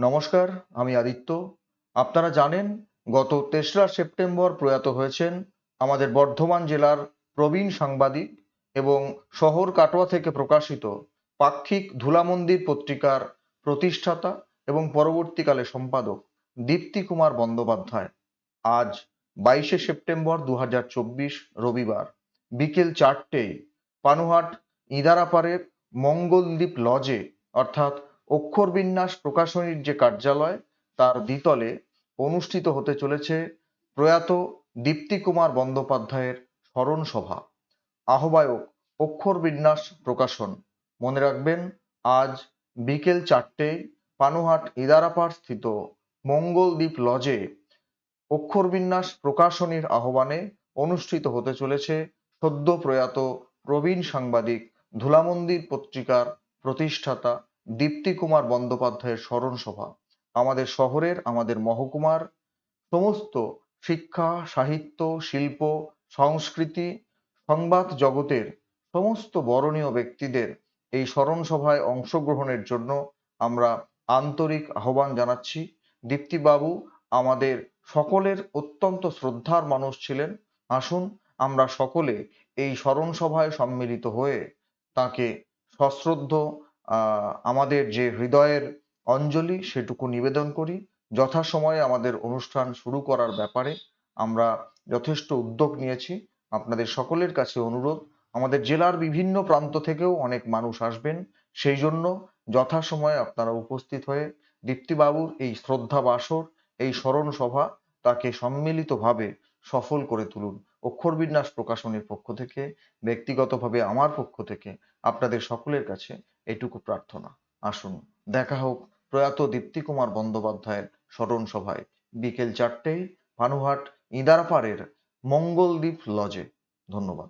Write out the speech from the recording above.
নমস্কার, আমি আদিত্য। আপনারা জানেন, গত তেসরা সেপ্টেম্বর প্রয়াত হয়েছেন আমাদের বর্ধমান জেলার প্রবীণ সাংবাদিক এবং শহর কাটোয়া থেকে প্রকাশিত পাক্ষিক ধুলামন্দির পত্রিকার প্রতিষ্ঠাতা এবং পরবর্তীকালে সম্পাদক দীপ্তি কুমার বন্দ্যোপাধ্যায়। আজ বাইশে সেপ্টেম্বর দু হাজার চব্বিশ রবিবার, বিকেল চারটেয় পানুহাট ইদারাপাড়ের মঙ্গলদ্বীপ লজে, অর্থাৎ অক্ষরবিন্যাস প্রকাশনীর যে কার্যালয়, তার দ্বিতলে অনুষ্ঠিত হতে চলেছে প্রয়াত দীপ্তি কুমার বন্দ্যোপাধ্যায়ের স্মরণ সভা আহ্বায়ক, অক্ষর বিন্যাস প্রকাশন। মনে রাখবেন, আজ বিকেল চারটেয় পানুহাট ইদারাপাড় স্থিত মঙ্গলদ্বীপ লজে অক্ষরবিন্যাস প্রকাশনীর আহ্বানে অনুষ্ঠিত হতে চলেছে সদ্য প্রয়াত প্রবীণ সাংবাদিক ধুলামন্দির পত্রিকার প্রতিষ্ঠাতা দীপ্তি কুমার বন্দ্যোপাধ্যায়ের স্মরণ সভা আমাদের শহরের, আমাদের মহকুমার, সমস্ত শিক্ষা, সাহিত্য, শিল্প, সংস্কৃতি, সংবাদ জগতের সমস্ত বরণীয় ব্যক্তিদের এই স্মরণ সভায় অংশগ্রহণের জন্য আমরা আন্তরিক আহ্বান জানাচ্ছি। দীপ্তিবাবু আমাদের সকলের অত্যন্ত শ্রদ্ধার মানুষ ছিলেন। আসুন আমরা সকলে এই স্মরণ সভায় সম্মিলিত হয়ে তাকে সশ্রদ্ধ আমাদের যে হৃদয়ের অঞ্জলি সেটুকু নিবেদন করি। যথাসময়ে আমাদের অনুষ্ঠান শুরু করার ব্যাপারে আমরা যথেষ্ট উদ্যোগ নিয়েছি। আপনাদের সকলের কাছে অনুরোধ, আমাদের জেলার বিভিন্ন প্রান্ত থেকেও অনেক মানুষ আসবেন। সেই জন্য যথাসময়ে আপনারা উপস্থিত হয়ে দীপ্তিবাবুর এই শ্রদ্ধা বাসর এই স্মরণ সভা তাকে সম্মিলিতভাবে সফল করে তুলুন। অক্ষর বিন্যাস প্রকাশনীর পক্ষ থেকে, ব্যক্তিগতভাবে আমার পক্ষ থেকে আপনাদের সকলের কাছে এটুকু প্রার্থনা। আসুন, দেখা হোক প্রয়াত দীপ্তিকুমার বন্দ্যোপাধ্যায়ের স্মরণ সভায় বিকেল চারটেয় পানুহাট ইদারাপাড়ের মঙ্গলদ্বীপ লজে। ধন্যবাদ।